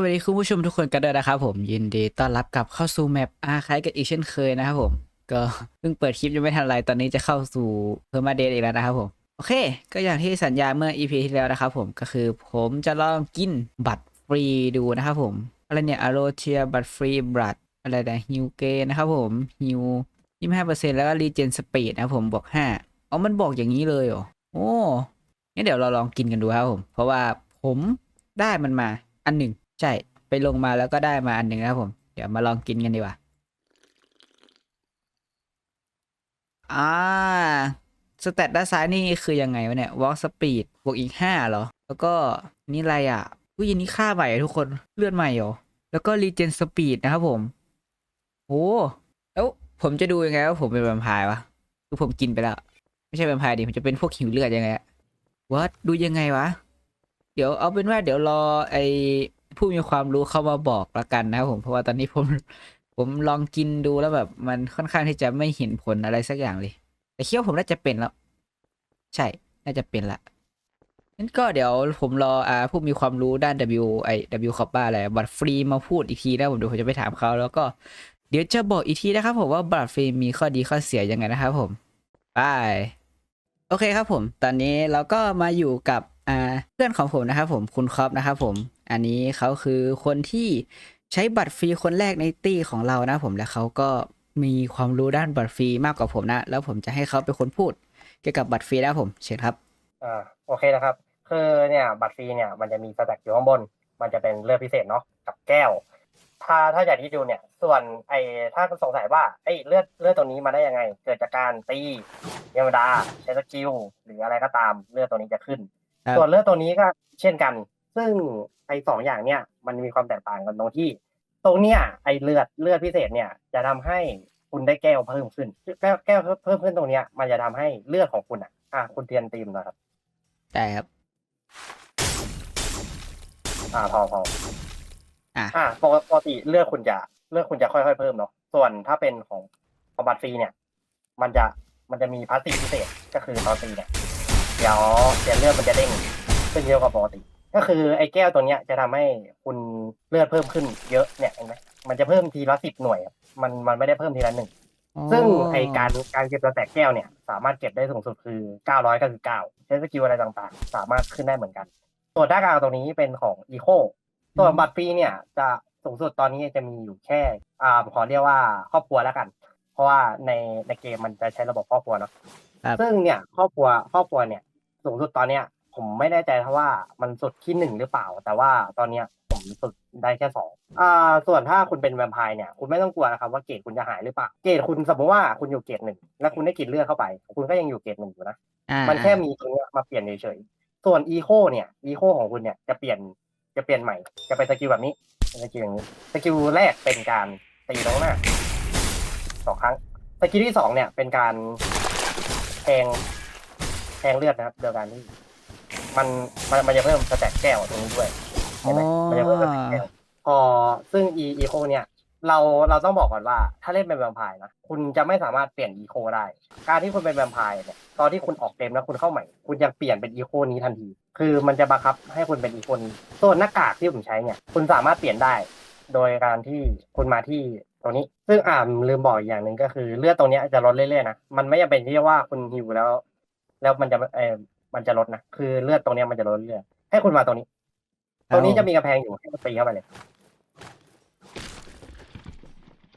สวัสดีคุณผู้ชมทุกคนกันด้วยนะครับผมยินดีต้อนรับกลับเข้าสู่แมปอาคายกันอีกเช่นเคยนะครับผมก็เพิ่งเปิดคลิปยังไม่ทันไรตอนนี้จะเข้าสู่เพอร์มาเดทอีกแล้วนะครับผมโอเค ก็อย่างที่สัญญาเมื่อ EP ที่แล้วนะครับผมก็คือผมจะลองกินบัตรฟรีดูนะครับผมอะไรเนี่ยอโรเทียบัตรฟรีบัตรอะไรนะฮิวเกนะครับผมฮิวยี่ห้าเปอร์เซ็นต์แล้วก็รีเจนสปีดนะครับผมบวกห้าเอมันบอกอย่างนี้เลยเหรอโอ้งั้นเดี๋ยวเราลองกินกันดูครับผมเพราะว่าผมได้มันมาอันหนึ่ง ใช่ ไปลงมาแล้วก็ได้มาอันหนึ่งนะครับผม เดี๋ยวมาลองกินกันดีกว่า อ่า สเตตด้านซ้ายนี่คือยังไงวะเนี่ย walk speed บวกอีกห้าเหรอ แล้วก็นี่อะไรอะผู้ยินนี่ค่าใหม่อะทุกคนเลือดใหม่เหรอ แล้วก็ regen speed นะครับผมโอ้แล้วผมจะดูยังไงว่าผมเป็นแวมไพร์วะคือผมกินไปแล้ว ไม่ใช่แวมไพร์ดิผมจะเป็นพวกหิวเลือดยังไงอะวัดดูยังไงวะ เดี๋ยวเอาเป็นว่าเดี๋ยวรอไอ ผู้มีความรู้เข้ามาบอกละกันนะครับผมเพราะว่าตอนนี้ผมผมลองกินดูแล้วแบบ มันค่อนข้างที่จะไม่เห็นผลอะไรสักอย่างเลย แต่คิดว่าผมน่าจะเป็นแล้ว ใช่ น่าจะเป็นละงั้นก็เดี๋ยวผมรออ่าผู้มีความรู้ด้าน W ไอ W คอปบ้าอะไรบัตรฟรีมาพูดอีกทีนะผมเดี๋ยวผมจะไปถามเขาแล้วก็เดี๋ยวจะบอกอีกทีนะครับผมว่าบัตรฟรีมีข้อดีข้อเสียยังไงนะครับผมบายโอเคครับผม ตอนนี้เราก็มาอยู่กับ อ่าเพื่อนของผมนะครับผมคุณครอปนะครับผม อันนี้เขาคือคนที่ใช้บัตรฟรีคนแรกในตี้ของเรานะผมและเขาก็มีความรู้ด้านบัตรฟรีมากกว่าผมนะ แล้วผมจะให้เขาเป็นคนพูด เกี่ยวกับบัตรฟรีนะผมเชิญครับอ่าโอเคนะครับ คือเนี่ยบัตรฟรีเนี่ยมันจะมีสแต็กอยู่ข้างบน มันจะเป็นเลือดพิเศษเนาะกับแก้ว ถ้าถ้าอย่างที่ดูเนี่ย ส่วนไอ้ถ้าสงสัยว่าไอ้เลือดเลือดตัวนี้มาได้ยังไง เกิดจากการตีธรรมดาใช้สกิลหรืออะไรก็ตามเลือดตัวนี้จะขึ้น ส่วนเลือดตัวนี้ก็เช่นกัน ซึ่งไอ้สองอย่างเนี่ยมันมีความแตกต่างกันตรงที่ ตรงเนี้ยไอ้เลือดเลือดพิเศษเนี่ยจะทำให้คุณได้แก้วเพิ่มขึ้น แก้วแก้วเพิ่มขึ้นตรงเนี้ย มันจะทำให้เลือดของคุณอะอะคุณเทียนตีมนะครับได้ครับ อ่าพอพออะอ่าปกปกติเลือดคุณจะเลือดคุณจะค่อยๆเพิ่มเนาะส่วนถ้าเป็นของของบัตรฟรีเนี่ย มันจะมันจะมีพาสซีฟพิเศษก็คือตอนตีเนี่ย เดี๋ยวเดี๋ยวเลือดมันจะเด้งขึ้นเยอะกว่าปกติ ก็คือไอ้แก้วตัวเนี้ยจะทำให้คุณเลือดเพิ่มขึ้นเยอะเนี่ยเห็นไหมมันจะเพิ่มทีละสิบหน่วยอะมันมันไม่ได้เพิ่มทีละหนึ่งซึ่งไอการการเก็บสแต็กแก้วเนี่ย สามารถเก็บได้สูงสุดคือ 999ใช้สกิลอะไรต่างๆ สามารถขึ้นได้เหมือนกัน ส่วนด้านกลางตรงนี้เป็นของ Eco ส่วนบัตรฟรีเนี่ยจะสูงสุดตอนนี้จะมีอยู่แค่อ่าขอเรียกว่าครอบครัวแล้วกัน เพราะว่าในในเกมมันจะใช้ระบบครอบครัวเนาะครับซึ่งเนี่ยครอบครัวครอบครัวเนี่ย สูงสุดตอนเนี้ย ผมไม่แน่ใจถ้าว่ามันสุดที่หนึ่งหรือเปล่า แต่ว่าตอนเนี้ยผมสุดได้แค่สองอ่าส่วนถ้าคุณเป็นแวมไพร์เนี่ยคุณไม่ต้องกลัวนะครับว่าเกรดคุณจะหายหรือเปล่าเกรดคุณสมมติว่าคุณอยู่เกรดหนึ่งแล้วคุณได้กินเลือดเข้าไป คุณก็ยังอยู่เกรดหนึ่งอยู่นะอ่ามันแค่มีตรงเนี้ยมาเปลี่ยนเฉยๆส่วนอีโคเนี่ยอีโคของคุณเนี่ยจะเปลี่ยนจะเปลี่ยนใหม่ จะเป็นสกิลแบบนี้เป็นสกิลอย่างนี้สกิลแรกเป็นการตีตรงหน้าสองครั้งสกิลที่สองเนี่ยเป็นการแทงแท งเลือดนะครับเดียวกันที่มันมันมันจะเพิ่มสแต็กแก้วตรงนี้ด้วยเห็นไหมมันจะเพิ่มสแต็กแก้วพอซึ่งอีอีโคเนี่ย เราเราต้องบอกก่อนว่า ถ้าเล่นเป็นแวมไพร์นะคุณจะไม่สามารถเปลี่ยนอีโคได้ การที่คุณเป็นแวมไพร์เนี่ยตอนที่คุณออกเกมแล้วคุณเข้าใหม่ คุณยังเปลี่ยนเป็นอีโคนี้ทันที คือมันจะบังคับให้คุณเป็นอีโคนี้ส่วนหน้ากากที่ผมใช้เนี่ยคุณสามารถเปลี่ยนได้ โดยการที่คุณมาที่ตรงนี้ ซึ่งอ่าลืมบอกอีกอย่างหนึ่งก็คือเลือดตรงเนี้ยจะลดเรื่อยๆนะมันไม่จำเป็นที่ว่าคุณหิวแล้ว แล้วมันจะเออมันจะลดนะคือเลือดตรงเนี้ยมันจะลดเรื่อยๆให้คุณมาตรงนี้ ตรงนี้จะมีกระแพงอยู่ให้คุณตีเข้าไปเลย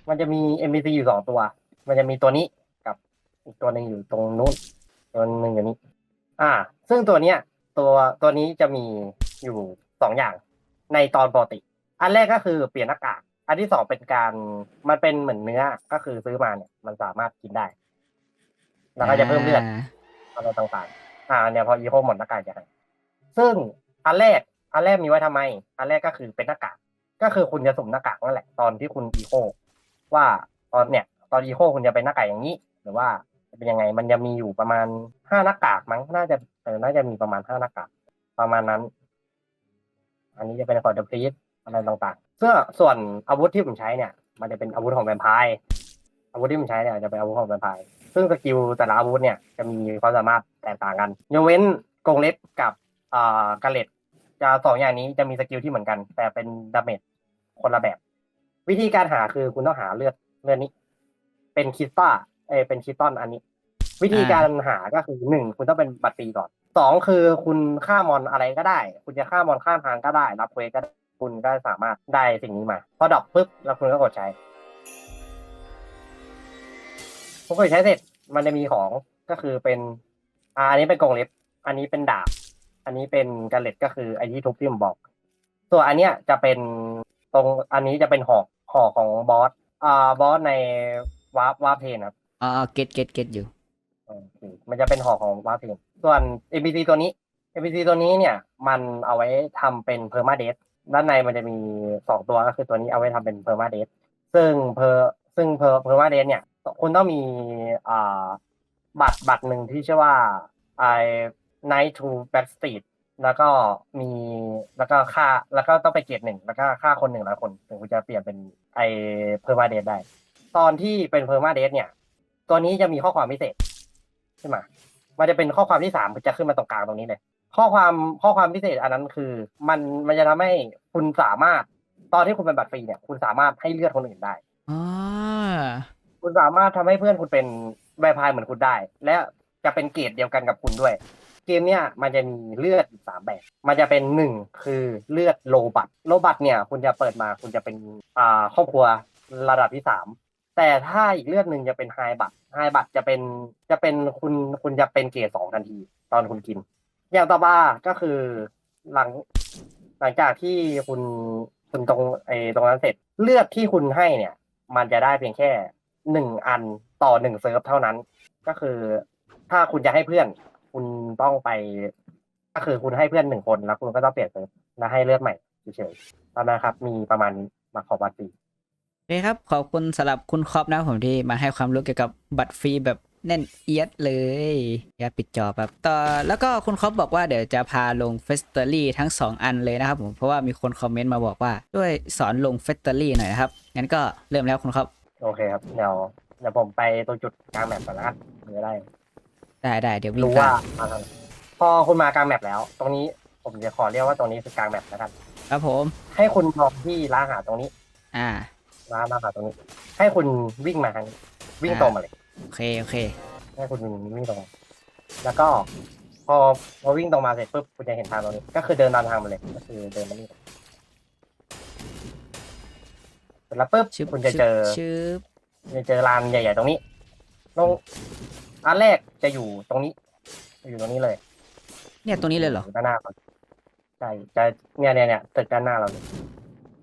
มันจะมี NPC อยู่สองตัว มันจะมีตัวนี้กับอีกตัวหนึ่งอยู่ตรงนู้นตัวหนึ่งอยู่นี้ อ่า ซึ่งตัวเนี้ย ตัวตัวนี้จะมีอยู่สองอย่างในตอนปกติ อันแรกก็คือเปลี่ยนหน้ากาก อันที่สองเป็นการ มันเป็นเหมือนเนื้อ ก็คือซื้อมาเนี่ย มันสามารถกินได้ แล้วก็จะเพิ่มเลือด อะไรต่างๆ อ่าเนี่ยพออีโคหมดหน้ากากจะหายซึ่งอันแรกอันแรกมีไว้ทำไม อันแรกก็คือเป็นหน้ากาก ก็คือคุณจะสุ่มหน้ากากนั่นแหละตอนที่คุณอีโคว่าตอนเนี่ย ตอนอีโคคุณจะเป็นหน้ากากอย่างนี้ หรือว่าจะเป็นยังไงมันจะมีอยู่ประมาณห้าหน้ากากมั้งน่าจะเออน่าจะมีประมาณห้าหน้ากากประมาณนั้น อันนี้จะเป็นคอร์ดพลีสอะไรต่างๆเสื้อส่วนอาวุธที่ผมใช้เนี่ย มันจะเป็นอาวุธของแวมไพร์อาวุธที่ผมใช้เนี่ยจะเป็นอาวุธของแวมไพร์ ซึ่งสกิลแต่ละอาวุธเนี่ยจะมีความสามารถแตกต่างกันยกเว้นกรงเล็บกับอ่ากระเล็ดจะสองอย่างนี้จะมีสกิลที่เหมือนกัน แต่เป็นดาเมจคนละแบบ วิธีการหาคือคุณต้องหาเลือดเลือดนี้ เป็นคริสตัลเอเป็นคริสตัลอันนี้ วิธีการหาก็คือหนึ่งคุณต้องเป็นบัตรฟรีก่อนสองคือคุณฆ่ามอนอะไรก็ได้ คุณจะฆ่ามอนข้ามทางก็ได้ รับเควสก็ได้คุณก็สามารถได้สิ่งนี้มา พอดรอปปุ๊บแล้วคุณก็กดใช้ ผมกดใช้เสร็จมันจะมีของก็คือเป็นอ่าอันนี้เป็นกรงเล็บ อันนี้เป็นดาบ อันนี้เป็นกระเล็ดก็คือไอที่ทุบที่ผมบอก ส่วนอันเนี้ยจะเป็นตรงอันนี้จะเป็นหอกหอกของบอสอ่าบอสในวาร์ปวาร์ปเพนครับอ๋อเก็ตเก็ตเก็ตอยู่โอเคมันจะเป็นหอกของวาร์ปเพนส่วน NPC ตัวนี้ NPC ตัวนี้เนี่ย มันเอาไว้ทำเป็นเพอร์มาเดสด้านในมันจะมีสองตัวก็คือตัวนี้เอาไว้ทำเป็นเพอร์มาเดสซึ่งเพอซึ่งเพอเพอร์มาเดสเนี่ย คุณต้องมีอ่าบัตรบัตรหนึ่งที่ชื่อว่าไอ Night to Backstreet แล้วก็มีแล้วก็ค่าแล้วก็ต้องไปเกียรติหนึ่งแล้วก็ค่าคนหนึ่งร้อยคนถึงคุณจะเปลี่ยนเป็นไอเพอร์มาเดสได้ ตอนที่เป็นเพอร์มาเดสเนี่ย ตัวนี้จะมีข้อความพิเศษขึ้นมา มันจะเป็นข้อความที่สามจะขึ้นมาตรงกลางตรงนี้เลย ข้อความข้อความพิเศษอันนั้นคือ มันมันจะทำให้คุณสามารถตอนที่คุณเป็นบัตรฟรีเนี่ย คุณสามารถให้เลือดคนอื่นได้อ๋อ คุณสามารถทำให้เพื่อนคุณเป็นแวร์พายเหมือนคุณได้ และจะเป็นเกรดเดียวกันกับคุณด้วย เกมเนี่ยมันจะมีเลือดอีกสามแบบ มันจะเป็นหนึ่งคือเลือดโลบัตโลบัตเนี่ยคุณจะเปิดมาคุณจะเป็นอ่าครอบครัวระดับที่สามแต่ถ้าอีกเลือดหนึ่งจะเป็นไฮบัตไฮบัตจะเป็นจะเป็นคุณคุณจะเป็นเกรดสองทันที ตอนคุณกิน อย่างต่อมาก็คือหลังหลังจากที่คุณคุณตรงไอ้ตรงนั้นเสร็จเลือดที่คุณให้เนี่ย มันจะได้เพียงแค่ หนึ่งอันต่อหนึ่งเซิร์ฟเท่านั้น ก็คือ ถ้าคุณจะให้เพื่อน คุณต้องไป ก็คือคุณให้เพื่อนหนึ่งคนแล้วคุณก็ต้องเปลี่ยนเซิร์ฟแล้วให้เลือดใหม่เฉยๆตอนนั้นครับ มีประมาณมาขอบัตรฟรีโอเคครับ ขอบคุณสำหรับคุณครอบนะครับผมที่มาให้ความรู้เกี่ยวกับบัตรฟรีแบบแน่นเอียดเลยอย่าปิดจอแบบต่อแล้วก็คุณครอบบอกว่าเดี๋ยวจะพาลงเฟสเตอรี่ทั้ง 2 อันเลยนะครับผมเพราะว่ามีคนคอมเมนต์มาบอกว่า ด้วยสอนลงเฟสเตอรี่หน่อยนะครับงั้นก็เริ่มแล้วคุณครอบ โอเคครับ เดี๋ยวเดี๋ยวผมไปตรงจุดกลางแมปก่อนนะครับเพื่อได้ ได้ได้เดี๋ยววิ่งรู้ตาว่ามมาทางไหนพอคุณมากลางแมปแล้ว ตรงนี้ผมจะขอเรียกว่าตรงนี้คือกลางแมปนะครับ ครับผม ให้คุณมองที่ร้านอาหารตรงนี้อ่า ร้านอาหารตรงนี้ ให้คุณวิ่งมาทางนี้วิ่งตรงมาเลย โอเคโอเค ให้คุณวิ่งตรงมาแล้วก็พอพอวิ่งตรงมาเสร็จปุ๊บคุณจะเห็นทางตรงนี้ ก็คือเดินตามทางมาเลย ก็คือเดินมานี่ เสร็จแล้วปุ๊บชึบคุณจะเจอชึบคุณจะเจอลานใหญ่ ๆ ตรงนี้ตรงอันแรกจะอยู่ตรงนี้ อยู่ตรงนี้เลยเนี่ยตรงนี้เลยเหรอ ยู่ด้านหน้าเราใช่จะเนี่ยเนี่ยเนี่ยตึกด้านหน้าเราเลย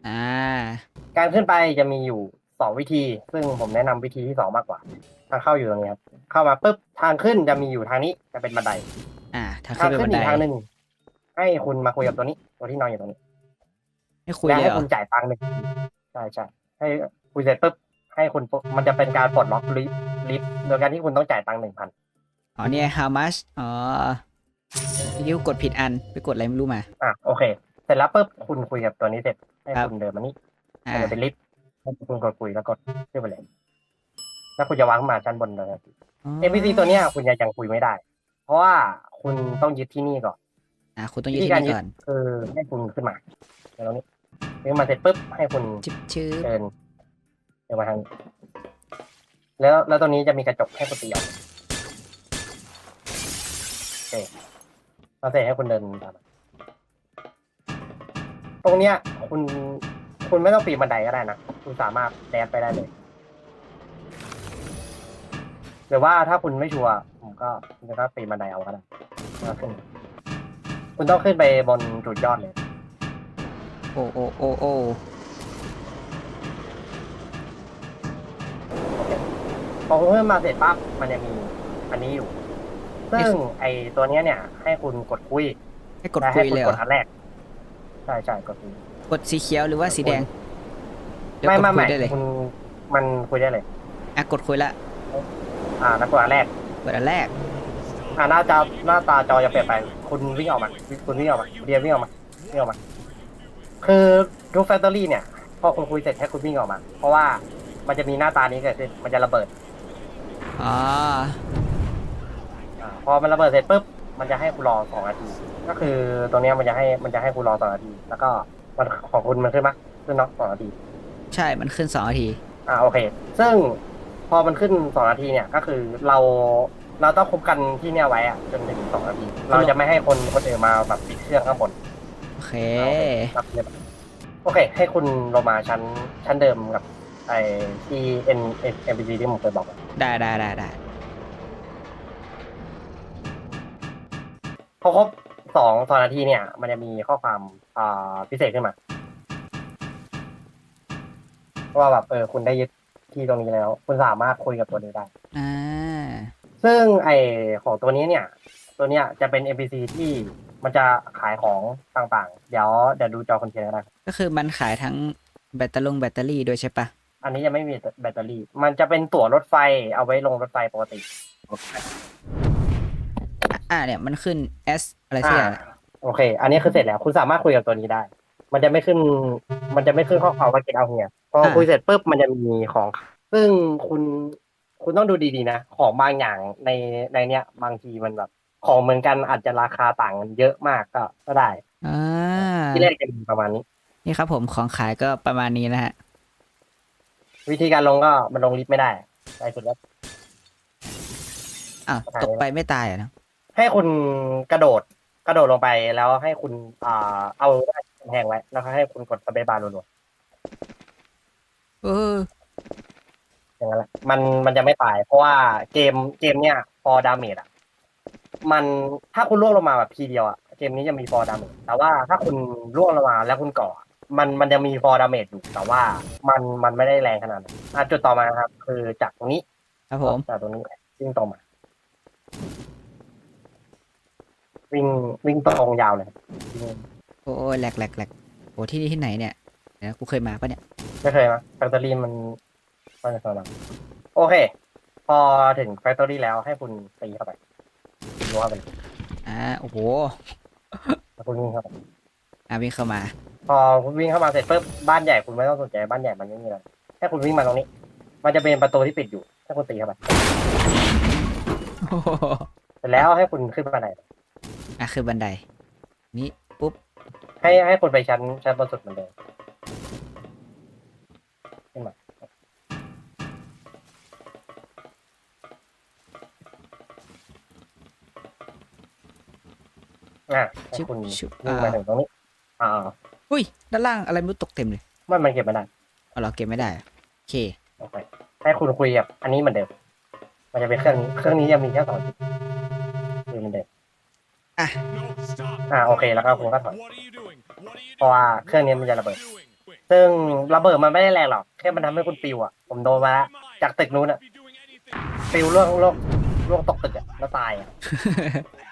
อ่า การขึ้นไปจะมีอยู่สองวิธี ซึ่งผมแนะนำวิธีที่สองมากกว่าทางเข้าอยู่ตรงนี้ครับเข้ามาปุ๊บทางขึ้นจะมีอยู่ทางนี้จะเป็นบันได อ่าทางทาขึ้งนเป็นขึ้บันไดนอีกทางหนึ่งให้คุณมาคุยกับตัวนี้ ตัวที่นอนอยู่ตรงนี้ให้คุยและเลยให้เหรอคุณจ่ายตังค์หนึ่งใช่ใช่ให้คุยเสร็จปุ๊บให้คุณปุ๊บมันจะเป็นการปลดล็อกลิฟต์ลิฟต์โดยการที่คุณต้องจ่ายตังค์หนึ่งพันอ๋อเนี่ย how much อ๋อยิ้วกดผิดอันไปกดอะไรไม่รู้มาอะโอเค เสร็จแล้วปุ๊บคุณคุยกับตัวนี้เสร็จให้ครับคุณเดินมานี่อ่ามันจะเป็นลิฟต์ให้คุณกดคุยแล้วกดขึ้นไปเลยแล้วคุณจะวางขึ้นมาชั้นบนเลยอ๋อ NPC ตัวเนี้ยคุณยังยังคุยไม่ได้ เพราะว่าคุณต้องยึดที่นี่ก่อนอ่าคุณต้องยืวิดธีที่การนี่ยึดก่อนคือให้คุณขึ้นมาเดี๋ยวตรงนี้ ขึ้นมาเสร็จปุ๊บให้คุณชิบชื่อเดินเดินมาทางนี้แล้วแล้วตรงนี้จะมีกระจกให้คุณตีออกโอเคเราเสร็จให้คุณเดินตามมาตรงเนี้ย คุณคุณไม่ต้องปีนบันไดก็ได้นะ คุณสามารถแดนไปได้เลย หรือว่าถ้าคุณไม่ชัวร์ผมก็คุณจะปีนบันไดเอาก็ได้แล้วขึ้นคุณต้องขึ้นไปบนจุดยอดเลย โอ้โอ้โอ้โอ้พอคุณขึ้นมาเสร็จปั๊บมันจะมีอันนี้อยู่ ซึ่งไอตัวเนี้ยเนี่ย ให้คุณกดคุยให้กดและคุให้ยคุณเลยเหกรดออันแรกใช่ใช่กดคุยกดสีเขียวหรือว่าสีแดงเดี๋ยวไม่กดไม่คุไม่ยได้เลยคุณมันคุยได้เลย อะกดคุยละอ่าแล้วกดอันแรก กดอันแรกอ่าหน้าจอหน้าตาจอจะเปลี่ยนไป คุณวิ่งออกมา คุณวิ่งออกมาเดียวิ่งออกมาวิ่งออกมา คือรูปแฟคทอรี่เนี่ย พอคุณคุยเสร็จให้คุณวิ่งออกมา เพราะว่ามันจะมีหน้าตานี้เกิดขึ้นมันจะระเบิดอ๋ออ่าพอมันระเบิดเสร็จปุ๊บมันจะให้คุณรอสองนาที ก็คือตรงเนี้ยมันจะให้มันจะให้คุณรอสองนาที แล้วก็มันของคุณมันขึ้นปะขึ้นเนาะสองนาที ใช่มันขึ้นสองนาที อ่าโอเค ซึ่งพอมันขึ้นสองนาทีเนี่ยก็คือเราเราต้องคุมกันที่เนี่ยไว้อะจนถึงสองนาที เราจะไม่ให้คนคนอื่นมาแบบปิดเครื่องข้างบน โอเค ครับโอเค ให้คุณลงมาชั้นชั้นเดิมกับไอ้ที่ N N P C ที่ผมเคยบอกอะได้ได้ได้ได้พอครบสองสองนาทีเนี่ย มันจะมีข้อความอ่าพิเศษขึ้นมาว่าแบบเออคุณได้ยึดที่ตรงนี้แล้ว คุณสามารถคุยกับตัวนี้ได้ อ่าซึ่งไอของตัวนี้เนี่ย ตัวเนี้ยจะเป็น NPC ที่ มันจะขายของต่างๆ เดี๋ยวเดี๋ยวดูจอคอนเทนต์ก็ได้ก็คือมันขายทั้งแบตเตอรี่แบตเตอรี่ด้วยใช่ปะอันนี้ยังไม่มีแบตเตอรี่ มันจะเป็นตั๋วรถไฟเอาไว้ลงรถไฟปกติ อ่าเนี่ยมันขึ้น S อะไรสักอย่างอ่าโอเค อันนี้คือเสร็จแล้ว คุณสามารถคุยกับตัวนี้ได้ มันจะไม่ขึ้น มันจะไม่ขึ้นข้อความว่า get out here พอคุยเสร็จปุ๊บมันจะมีของ ซึ่งคุณคุณต้องดูดีๆนะ ของบางอย่างในในเนี้ยบางทีมันแบบ ของเหมือนกันอาจจะราคาต่างกันเยอะมากก็ก็ได้อ่าที่แรกจะมีประมาณนี้ นี่ครับผมของขายก็ประมาณนี้นะฮะ วิธีการลงก็มันลงลิฟต์ไม่ได้ได้สุดแล้ว อ้าวขายตกไปไม่ตายเหรอะนะให้คุณกระโดดกระโดดลงไปแล้วให้คุณอ่าเอาแหงไว้ แล้วก็ให้คุณกดสเปซบาร์รัวเออๆอย่างนั้นแหละมันมันจะไม่ตาย เพราะว่าเกมเกมเนี่ยพอดาเมจอะ มันถ้าคุณล่วงลงมาแบบทีเดียวอะเกมนี้จะมีฟอร์ดาเมจแต่ว่าถ้าคุณล่วงลงมาแล้วคุณก่อ มันมันจะมีฟอร์ดาเมจอยู่แต่ว่ามันมันไม่ได้แรงขนาดนั้นอะจุดต่อมาครับ คือจากตรงนี้ครับผมจากตรงนี้วิ่งตรงมาวิ่งวิ่งตรงยาวเลยวิ่งโอ้ยแหลกแหลกแหลกโอ้ที่นี่ที่ไหนเนี่ยเดี๋ยวกูเคยมาปะเนี่ยไม่เคยมั้ยแฟคทอรี่มันมันจะสมัโอเค พอถึงแฟคทอรี่แล้วให้คุณตีเข้าไป รู้ว่าเป็นอ่าโอ้โหแล้วคุณวิ่งเข้าไปอ่าวิ่งเข้ามาพอคุณวิ่งเข้ามาเสร็จปุ๊บบ้านใหญ่คุณไม่ต้องสนใจบ้านใหญ่มันไม่มีอะไรแค่คุณวิ่งมาตรงนี้ มันจะเป็นประตูที่ปิดอยู่ให้คุณตีเข้าไปโอ้โหเสร็จแล้วให้คุณขึ้นบันไดอะคือบันได นี่ปุ๊บให้ให้คุณไปชั้นชั้นบนสุดเหมือนเดิมขึ้นมา อะให้ชุบคุณชุบวิ่งอ่ามาถึงตรงนี้ อ่าอุ้ย ด้านล่างอะไรไม่รู้ตกเต็มเลยมันมันเก็บไม่ได้เอาเหราเก็บไม่ได้อะโอเค โอเคให้คุณคุยกับอันนี้เหมือนเดิม มันจะเป็นเครื่องนี้เครื่องนี้ยังมีแค่สองจุดคุยเหมือนเดิม อะ อ่าโอเคแล้วก็คุณก็ถอยเพเพราะราะว่าว่าเคเครื่รื่อองงนี้นี้มัมันนจะจะระระเบิเบิดดซึ่งระเบิดมันไม่ได้แรงหรอก แค่มันทำให้คุณปิวอะ ผมโดนมาแล้วจากตึกนู้นอะปิวล่วงล่วงล่วงตกตึกอะแล้วตายอะ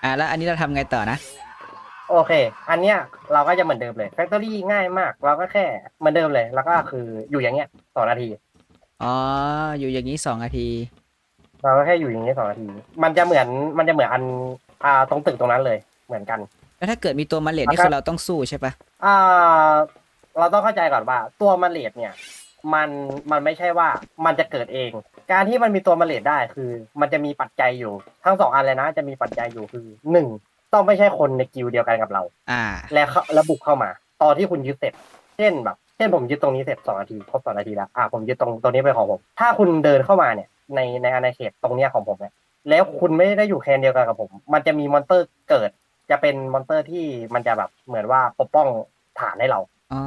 อะแล้วอันนี้เราทำไงต่อนะ โอเค อันเนี้ยเราก็จะเหมือนเดิมเลยแฟคทอรี่ง่ายมาก เราก็แค่เหมือนเดิมเลย แล้วก็คืออยู่อย่างเงี้ยสองนาที อ๋อ อยู่อย่างนี้สองนาที เราก็แค่อยู่อย่างเงี้ยสองนาที มันจะเหมือนมันจะเหมือนอันอ่าตรงตึกตรงนั้นเลย เหมือนกัน แล้วถ้าเกิดมีตัวมาเลดนี่ครับคือเราต้องสู้ใช่ปะอ่าเราต้องเข้าใจก่อนว่า ตัวมาเลดเนี่ย มันมันไม่ใช่ว่ามันจะเกิดเอง การที่มันมีตัวมาเลดได้คือ มันจะมีปัจจัยอยู่ ทั้งสองอันเลยนะ จะมีปัจจัยอยู่คือหนึ่ง ต้องไม่ใช่คนในกิลด์เดียวกันกับเรา อ่า และเข้าระบุเข้ามา ตอนที่คุณยึดเสร็จ เช่นแบบ เช่นผมยึดตรงนี้เสร็จสองนาทีครบสองนาทีแล้วอ่าผมยึดตรงตรงนี้เป็นของผม ถ้าคุณเดินเข้ามาเนี่ยในในอาณาเขตตรงเนี้ยของผมเนี่ยแล้วคุณไม่ได้อยู่แคนเดียวกันกับผม มันจะมีมอนเตอร์เกิด จะเป็นมอนเตอร์ที่มันจะแบบเหมือนว่าปกป้องฐานให้เรา อ๋อ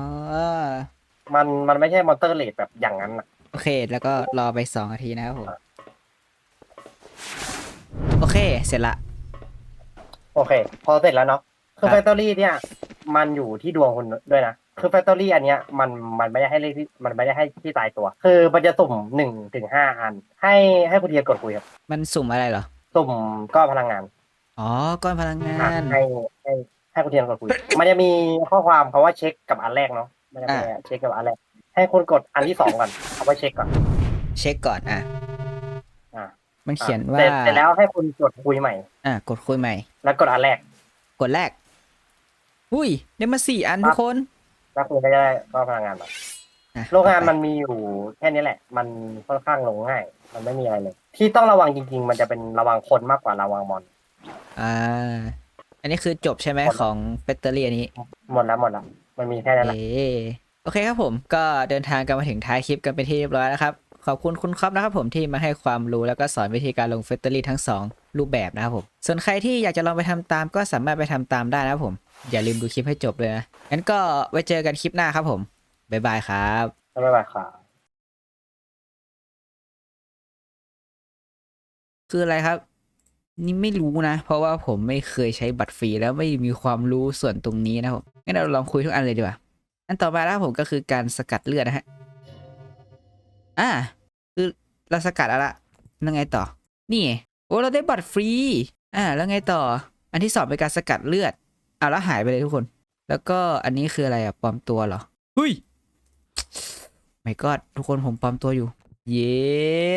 มันมันไม่ใช่มอนเตอร์เลดแบบอย่างนั้นน่ะ โอเค แล้วก็รอไปสองนาทีนะครับผม โอเค เสร็จละ โอเค พอเสร็จแล้วเนาะคือครับแฟคทอรี่เนี่ย มันอยู่ที่ดวงคุณด้วยนะคือแฟคทอรี่อันเนี้ยมันมันไม่ได้ให้เลขที่มันไม่ได้ให้ที่ตายตัว คือมันจะสุ่มหนึ่งถึงห้าอัน ให้ให้คุณเทียนกดคุยครับมันสุ่มอะไรเหรอ สุ่มก้อนพลังงานอ๋อก้อนพลังงาอะน ให้ให้ให้คุณเทียนกดคุย มันจะมีข้อความคาว่าเช็คกับอันแรกเนาะมันจะเป็นอ่าเช็คกับอันแรก ให้คุณกดอันที่สองก่อนคาว่าเช็คก่อน เช็คก่อนอะอ่ามันเขียนอะว่าเสร็จเสร็จแล้วให้คุณกดคุยใหม่ อะกดคุยใหม่ แล้วกดอันแรก กดแรก อุ้ยได้มาสี่อันครัทุบกคน แล้วคุณก็จะได้ก้อนพลังงานมาอะโรงงานต่อมัไปนมีอยู่แค่นี้แหละ มันค่อนข้างลงง่าย มันไม่มีอะไรเลย ที่ต้องระวังจริง ๆ มันจะเป็นระวังคนมากกว่าระวังมอน อ่า อันนี้คือจบใช่ไหมของแบตเตอรี่อันนี้ หมดแล้วหมดแล้วมันมีแค่นั้นแหละ เอโอเคครับผมก็เดินทางกันมาถึงท้ายคลิปกันเป็นที่เรียบร้อยแล้วครับ ขอบคุณคุณครอบนะครับผมที่มาให้ความรู้แล้วก็สอนวิธีการลงเฟตเตอรี่ทั้งสอง รูปแบบนะครับผม ส่วนใครที่อยากจะลองไปทำตาม ก็สามารถไปทำตามได้นะครับผม อย่าลืมดูคลิปให้จบเลยนะ งั้นก็ไว้เจอกันคลิปหน้าครับผม บ๊ายบายครับไม่เป็นไรค่ะคืออะไรครับ นี่ไม่รู้นะ เพราะว่าผมไม่เคยใช้บัตรฟรีแล้วไม่มีความรู้ส่วนตรงนี้นะครับงั้นเราลองคุยทุกอันเลยดีกว่า อันต่อมานะครับผมก็คือการสกัดเลือดนะฮะ อ่า คือเราสกัดแล้วละแล้วไงต่อ นี่ไง โอ้เราได้บัตรฟรี อ่า แล้วไงต่อ อันที่สองเป็นการสกัดเลือดอ่าแล้วหายไปเลยทุกคน แล้วก็อันนี้คืออะไรอะปลอมตัวเหรอเฮ้ยไม่ก็ทุกคนผมปลอมตัวอยู่ เย็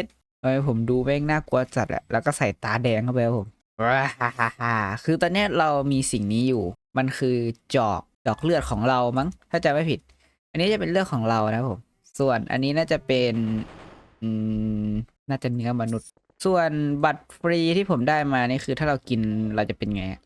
ดทำไมผมดูแม่งน่ากลัวจัดอะแล้วก็ใส่ตาแดงเข้าไปครับผมว้าฮ่าฮ่าฮ่าคือตอนเนี้ยเรามีสิ่งนี้อยู่ มันคือจอกดอกเลือดของเรามั้ง ถ้าจำไม่ผิด อันนี้จะเป็นเลือดของเรานะครับผม ส่วนอันนี้น่าจะเป็น อืม น่าจะเนื้อมนุษย์ ส่วนบัตรฟรีที่ผมได้มานี่คือถ้าเรากินเราจะเป็นไงอะ